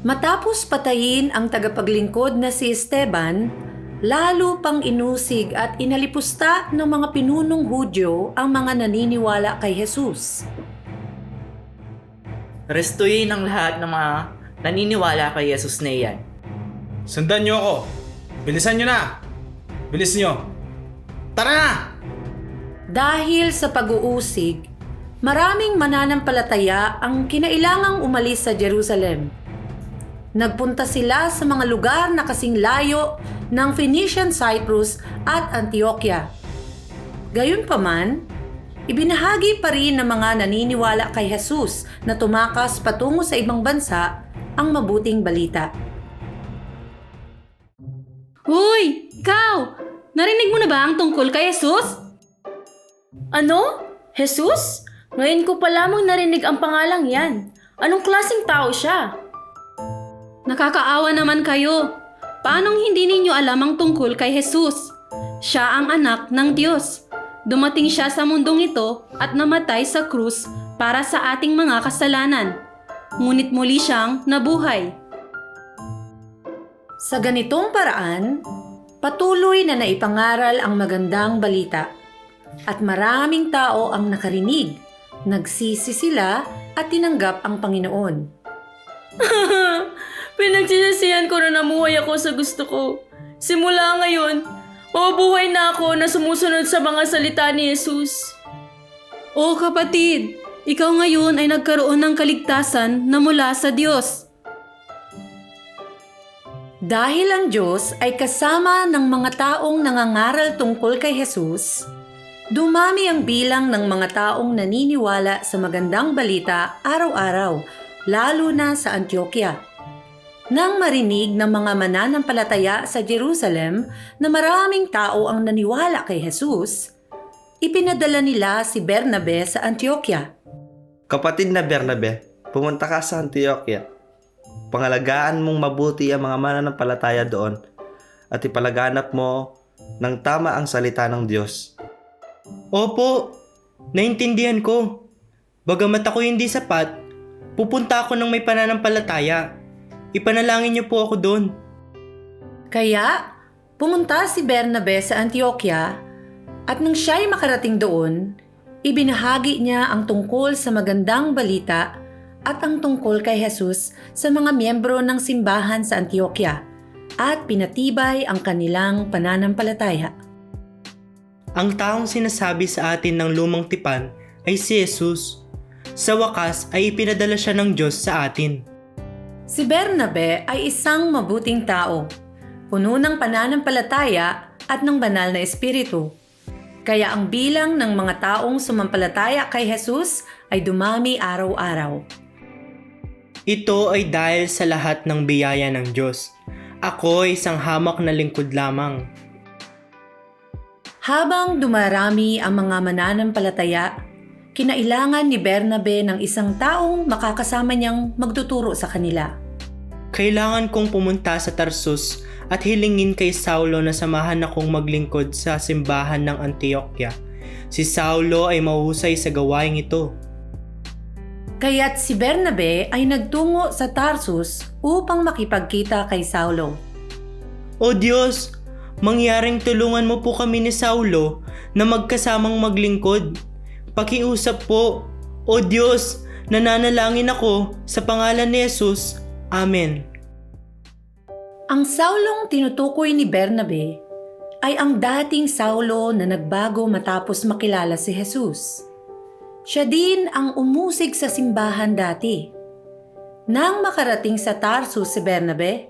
Matapos patayin ang tagapaglingkod na si Esteban, lalo pang inusig at inalipusta ng mga pinunong Hudyo ang mga naniniwala kay Jesus. Restuyin ang lahat ng mga naniniwala kay Jesus na iyan. Sundan niyo ako. Bilisan niyo na. Bilis niyo. Tara na! Dahil sa pag-uusig, maraming mananampalataya ang kinailangang umalis sa Jerusalem. Nagpunta sila sa mga lugar na kasing layo ng Phoenician Cyprus at Antioquia. Gayunpaman, ibinahagi pa rin ng mga naniniwala kay Jesus na tumakas patungo sa ibang bansa ang mabuting balita. Hoy! Ikaw! Narinig mo na ba ang tungkol kay Jesus? Ano? Jesus? Ngayon ko pa lamang narinig ang pangalang yan. Anong klaseng tao siya? Nakakaawa naman kayo. Paanong hindi ninyo alam ang tungkol kay Jesus? Siya ang anak ng Diyos. Dumating siya sa mundong ito at namatay sa krus para sa ating mga kasalanan. Ngunit muli siyang nabuhay. Sa ganitong paraan, patuloy na naipangaral ang magandang balita at maraming tao ang nakarinig, nagsisi sila at tinanggap ang Panginoon. Pinagsisisihan ko na namuhay ako sa gusto ko. Simula ngayon, mabubuhay na ako na sumusunod sa mga salita ni Jesus. O kapatid, ikaw ngayon ay nagkaroon ng kaligtasan na mula sa Diyos. Dahil ang Diyos ay kasama ng mga taong nangangaral tungkol kay Jesus, dumami ang bilang ng mga taong naniniwala sa magandang balita araw-araw, lalo na sa Antioquia. Nang marinig ng mga mananampalataya sa Jerusalem na maraming tao ang naniwala kay Jesus, ipinadala nila si Bernabe sa Antioquia. Kapatid na Bernabe, pumunta ka sa Antioquia. Pangalagaan mong mabuti ang mga mananampalataya doon at ipalaganap mo ng tama ang salita ng Diyos. Opo, naintindihan ko. Bagamat ako hindi sapat, pupunta ako ng may pananampalataya. Ipanalangin niyo po ako doon. Kaya, pumunta si Bernabe sa Antioquia at nang siya'y makarating doon, ibinahagi niya ang tungkol sa magandang balita at ang tungkol kay Jesus sa mga miyembro ng simbahan sa Antioquia at pinatibay ang kanilang pananampalataya. Ang taong sinasabi sa atin ng lumang tipan ay si Jesus. Sa wakas ay ipinadala siya ng Diyos sa atin. Si Bernabe ay isang mabuting tao, puno ng pananampalataya at ng banal na espiritu. Kaya ang bilang ng mga taong sumampalataya kay Jesus ay dumami araw-araw. Ito ay dahil sa lahat ng biyaya ng Diyos. Ako ay isang hamak na lingkod lamang. Habang dumarami ang mga mananampalataya, kinailangan ni Bernabe ng isang taong makakasama niyang magtuturo sa kanila. Kailangan kong pumunta sa Tarsus at hilingin kay Saulo na samahan akong maglingkod sa simbahan ng Antioquia. Si Saulo ay mahusay sa gawaing ito. Kaya't si Bernabe ay nagtungo sa Tarsus upang makipagkita kay Saulo. O Diyos, mangyaring tulungan mo po kami ni Saulo na magkasamang maglingkod. Pakiusap po. O Diyos, nananalangin ako sa pangalan ni Jesus. Amen. Ang Saulong tinutukoy ni Bernabe ay ang dating Saulo na nagbago matapos makilala si Jesus. Siya din ang umusig sa simbahan dati. Nang makarating sa Tarsus si Bernabe,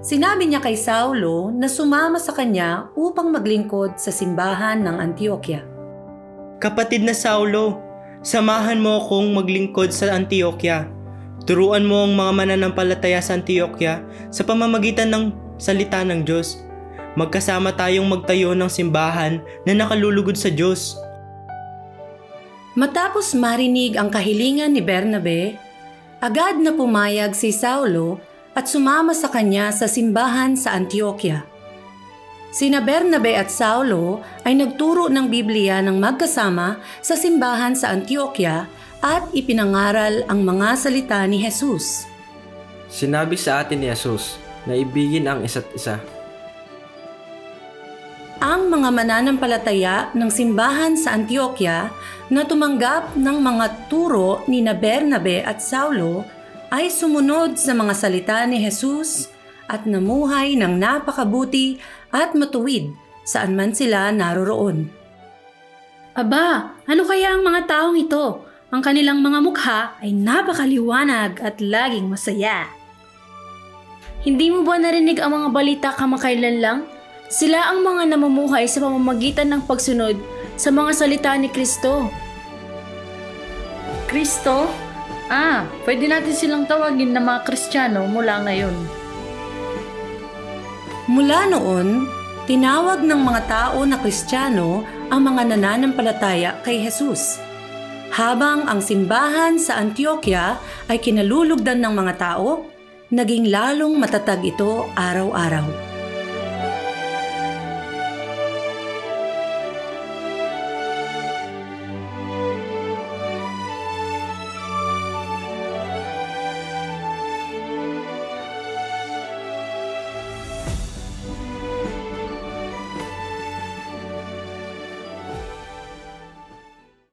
sinabi niya kay Saulo na sumama sa kanya upang maglingkod sa simbahan ng Antioquia. Kapatid na Saulo, samahan mo akong maglingkod sa Antioquia. Turuan mo ang mga mananampalataya sa Antioquia sa pamamagitan ng salita ng Diyos. Magkasama tayong magtayo ng simbahan na nakalulugod sa Diyos. Matapos marinig ang kahilingan ni Bernabe, agad na pumayag si Saulo at sumama sa kanya sa simbahan sa Antioquia. Sina Bernabe at Saulo ay nagturo ng Biblia ng magkasama sa simbahan sa Antioquia at ipinangaral ang mga salita ni Jesus. Sinabi sa atin ni Jesus na ibigin ang isa't isa. Ang mga mananampalataya ng simbahan sa Antioquia na tumanggap ng mga turo ni na Bernabe at Saulo ay sumunod sa mga salita ni Jesus at namuhay ng napakabuti at matuwid saan man sila naroroon. Aba, ano kaya ang mga taong ito? Ang kanilang mga mukha ay napakaliwanag at laging masaya. Hindi mo ba narinig ang mga balita kamakailan lang? Sila ang mga namumuhay sa pamamagitan ng pagsunod sa mga salita ni Kristo. Kristo? Ah, pwede natin silang tawagin na mga Kristiyano mula ngayon. Mula noon, tinawag ng mga tao na Kristiyano ang mga nananampalataya kay Jesus. Habang ang simbahan sa Antioquia ay kinalulugdan ng mga tao, naging lalong matatag ito araw-araw.